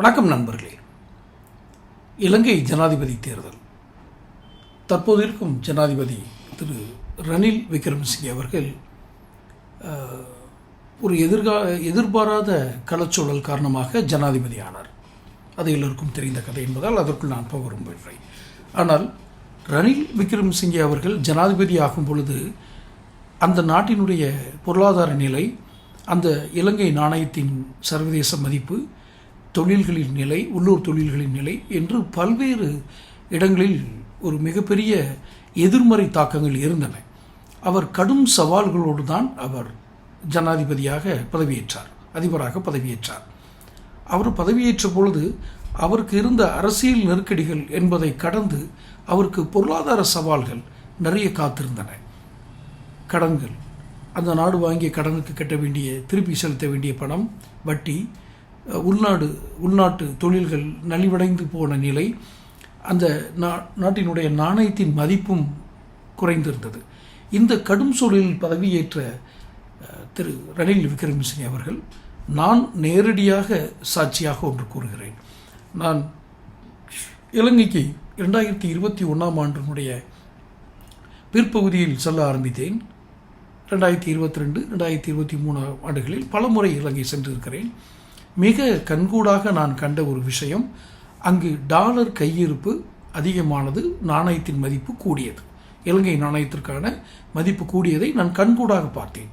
வணக்கம் நண்பர்களே. இலங்கை ஜனாதிபதி தேர்தல். தற்போது இருக்கும் ஜனாதிபதி திரு ரணில் விக்ரமசிங்கே அவர்கள் ஒரு எதிர்கா எதிர்பாராத களச்சூழல் காரணமாக ஜனாதிபதி ஆனார். அது எல்லோருக்கும் தெரிந்த கதை என்பதால் அதற்குள் நான் போக விரும்பவில்லை. ஆனால் ரணில் விக்ரமசிங்கே அவர்கள் ஜனாதிபதி ஆகும் பொழுது அந்த நாட்டினுடைய பொருளாதார நிலை அந்த இலங்கை நாணயத்தின் சர்வதேச மதிப்பு தொழில்களின் நிலை உள்ளூர் தொழில்களின் நிலை என்று பல்வேறு இடங்களில் ஒரு மிகப்பெரிய எதிர்மறை தாக்கங்கள் இருந்தன. அவர் கடும் சவால்களோடு தான் அவர் ஜனாதிபதியாக பதவியேற்றார் அதிபராக பதவியேற்றார். அவர் பதவியேற்ற பொழுது அவருக்கு இருந்த அரசியல் நெருக்கடிகள் என்பதை கடந்து அவருக்கு பொருளாதார சவால்கள் நிறைய காத்திருந்தன. கடன்கள் அந்த நாடு வாங்கிய கடனுக்கு கட்ட வேண்டிய திருப்பி செலுத்த வேண்டிய பணம் வட்டி உள்நாடு உள்நாட்டு தொழில்கள் நலிவடைந்து போன நிலை அந்த நா நாட்டினுடைய நாணயத்தின் மதிப்பும் குறைந்திருந்தது. இந்த கடும் சூழலில் பதவியேற்ற திரு ரணில் விக்ரமசிங்கே அவர்கள் நான் நேரடியாக சாட்சியாக ஒன்று கூறுகிறேன். நான் இலங்கைக்கு இரண்டாயிரத்தி இருபத்தி ஒன்றாம் ஆண்டினுடைய பிற்பகுதியில் செல்ல ஆரம்பித்தேன். ரெண்டாயிரத்தி இருபத்தி ரெண்டு ரெண்டாயிரத்தி இருபத்தி மூணாம் ஆண்டுகளில் பலமுறை இலங்கை சென்றிருக்கிறேன். மிக கண்கூடாக நான் கண்ட ஒரு விஷயம் அங்கு டாலர் கையிருப்பு அதிகமானது நாணயத்தின் மதிப்பு கூடியது. இலங்கை நாணயத்திற்கான மதிப்பு கூடியதை நான் கண்கூடாக பார்த்தேன்.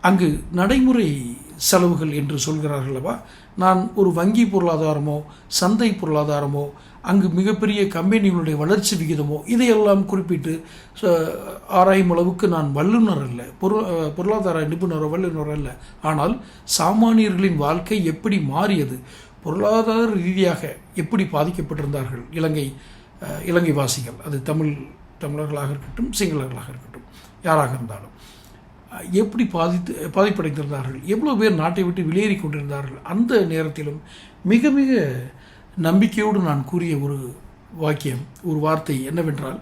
அங்கு நடைமுறை செலவுகள் என்று சொல்கிறார்கள் அல்லவா நான் ஒரு வங்கி பொருளாதாரமோ சந்தை பொருளாதாரமோ அங்கு மிகப்பெரிய கம்பெனிகளுடைய வளர்ச்சி விகிதமோ இதையெல்லாம் குறிப்பிட்டு ஆராயும் அளவுக்கு நான் வல்லுநர் அல்ல. பொரு பொருளாதார நிபுணரோ வல்லுநர் அல்ல. ஆனால் சாமானியர்களின் வாழ்க்கை எப்படி மாறியது? பொருளாதார ரீதியாக எப்படி பாதிக்கப்பட்டிருந்தார்கள்? இலங்கை இலங்கை வாசிகள் அது தமிழ் தமிழர்களாக இருக்கட்டும் சிங்களர்களாக இருக்கட்டும். யாராக இருந்தாலும். எப்படி பாதித்து பாதிப்படைந்திருந்தார்கள்? எவ்வளோ பேர் நாட்டை விட்டு வெளியேறி கொண்டிருந்தார்கள்? அந்த நேரத்திலும் மிக மிக நம்பிக்கையோடு நான் கூறிய ஒரு வாக்கியம் ஒரு வார்த்தை என்னவென்றால்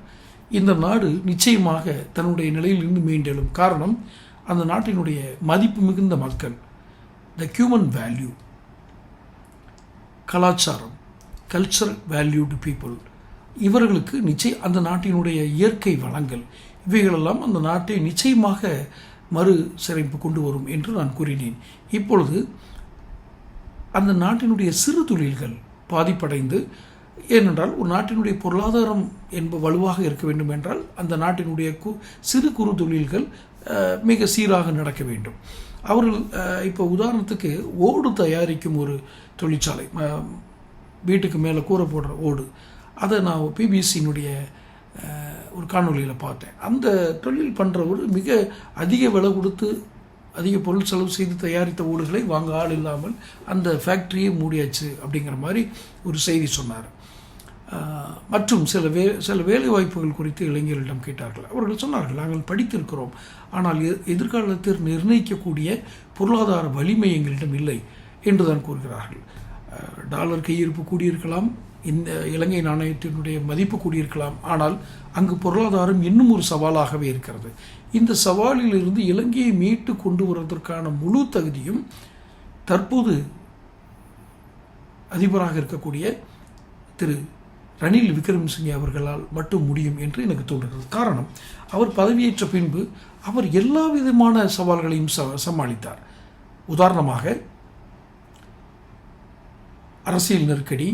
இந்த நாடு நிச்சயமாக தன்னுடைய நிலையிலிருந்து மீண்டெழும் காரணம் அந்த நாட்டினுடைய மதிப்பு மிகுந்த மக்கள் த ஹியூமன் வேல்யூ கலாச்சாரம் கல்ச்சரல் வேல்யூடு பீப்புள் இவர்களுக்கு நிச்சயம் அந்த நாட்டினுடைய இயற்கை வளங்கள் இவைகளெல்லாம் அந்த நாட்டை நிச்சயமாக மறு சிறைப்பு கொண்டு வரும் என்று நான் கூறினேன். இப்பொழுது அந்த நாட்டினுடைய சிறு தொழில்கள் பாதிப்படைந்து ஏனென்றால் ஒரு நாட்டினுடைய பொருளாதாரம் என்ப வலுவாக இருக்க வேண்டும் என்றால் அந்த நாட்டினுடைய கு சிறு குறு தொழில்கள் மிக சீராக நடக்க வேண்டும். அவர்கள் இப்போ உதாரணத்துக்கு ஓடு தயாரிக்கும் ஒரு தொழிற்சாலை வீட்டுக்கு மேலே கூரை போடுற ஓடு. அதை நான் பிபிசியினுடைய ஒரு காணொளியில் பார்த்தேன். அந்த தொழில் பண்ணுறவர் மிக அதிக விலை கொடுத்து அதிக பொருள் செலவு செய்து தயாரித்த ஓடுகளை வாங்க ஆள் இல்லாமல் அந்த ஃபேக்ட்ரியே மூடியாச்சு அப்படிங்கிற மாதிரி ஒரு செய்தி சொன்னார். மற்றும் சில வே சில வேலை வாய்ப்புகள் குறித்து இளைஞர்களிடம் கேட்டார்கள். அவர்கள் சொன்னார்கள் நாங்கள் படித்திருக்கிறோம். ஆனால் எ- எதிர்காலத்தில் நிர்ணயிக்கக்கூடிய பொருளாதார வலிமை எங்களிடம் இல்லை என்றுதான் கூறுகிறார்கள். டாலர் கையிருப்பு கூடியிருக்கலாம் இந்த இலங்கை நாணயத்தினுடைய மதிப்பு கூடியிருக்கலாம். ஆனால் அங்கு பொருளாதாரம் இன்னும் ஒரு சவாலாகவே இருக்கிறது. இந்த சவாலில் இருந்து இலங்கையை மீட்டு கொண்டு வருவதற்கான முழு தகுதியும் தற்போது அதிபராக இருக்கக்கூடிய திரு ரணில் விக்ரமசிங்கே அவர்களால் மட்டும் முடியும் என்று எனக்கு தோன்றுகிறது. காரணம் அவர் பதவியேற்ற பின்பு அவர் எல்லா விதமான சவால்களையும் ச சமாளித்தார். உதாரணமாக அரசியல் நெருக்கடி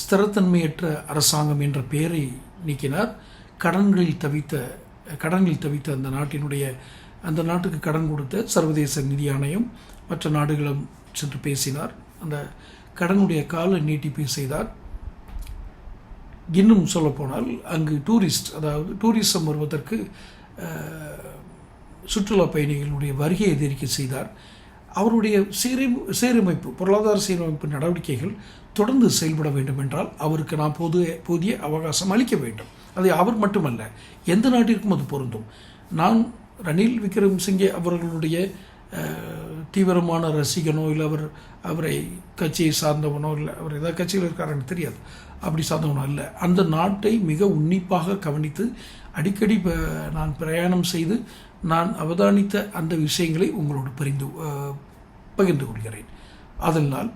ஸ்திரத்தன்மையற்ற அரசாங்கம் என்ற பெயரை நீக்கினார். கடன்களில் தவித்த கடன்களில் தவித்த அந்த நாட்டினுடைய அந்த நாட்டுக்கு கடன் கொடுத்த சர்வதேச நிதி ஆணையம் மற்ற நாடுகளும் சென்று பேசினார். அந்த கடனுடைய கால நீட்டிப்பு செய்தார். இன்னும் சொல்லப்போனால் அங்கு டூரிஸ்ட் அதாவது டூரிசம் வருவதற்கு சுற்றுலா பயணிகளுடைய வருகையை எதிர்க்க செய்தார். அவருடைய சீரை சீரமைப்பு பொருளாதார சீரமைப்பு நடவடிக்கைகள் தொடர்ந்து செயல்பட வேண்டும் என்றால் அவருக்கு நாம் பொது புதிய அவகாசம் அளிக்க வேண்டும். அது அவர் மட்டுமல்ல எந்த நாட்டிற்கும் அது பொருந்தும். நான் ரணில் விக்ரமசிங்கே அவர்களுடைய தீவிரமான ரசிகனோ இல்லை அவர் அவரை கட்சியை சார்ந்தவனோ இல்லை அவர் ஏதாவது கட்சியில் இருக்காருன்னு தெரியாது. அப்படி சார்ந்தவனோ இல்லை அந்த நாட்டை மிக உன்னிப்பாக கவனித்து அடிக்கடி ப- நான் பிரயாணம் செய்து நான் அவதானித்த அந்த விஷயங்களை உங்களோடு பரிந்து பகிர்ந்து கொள்கிறேன். அதனால்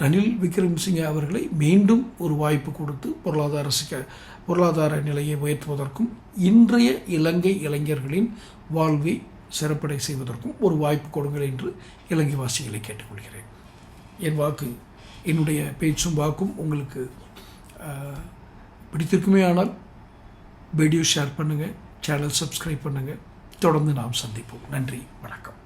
ரணில் விக்ரம்சிங்க அவர்களை மீண்டும் ஒரு வாய்ப்பு கொடுத்து பொருளாதார சிக்க பொருளாதார நிலையை உயர்த்துவதற்கும் இன்றைய இலங்கை இளைஞர்களின் வாழ்வை சிறப்படை செய்வதற்கும் ஒரு வாய்ப்பு கொடுங்கள் என்று இலங்கை வாசிகளை கேட்டுக்கொள்கிறேன். என் வாக்கு என்னுடைய பேச்சும் வாக்கும் உங்களுக்கு பிடித்திருக்குமே ஆனால் வீடியோ ஷேர் பண்ணுங்கள் சேனல் சப்ஸ்கிரைப் பண்ணுங்கள் தொடர்ந்து நாம் சந்திப்போம். நன்றி. வணக்கம்.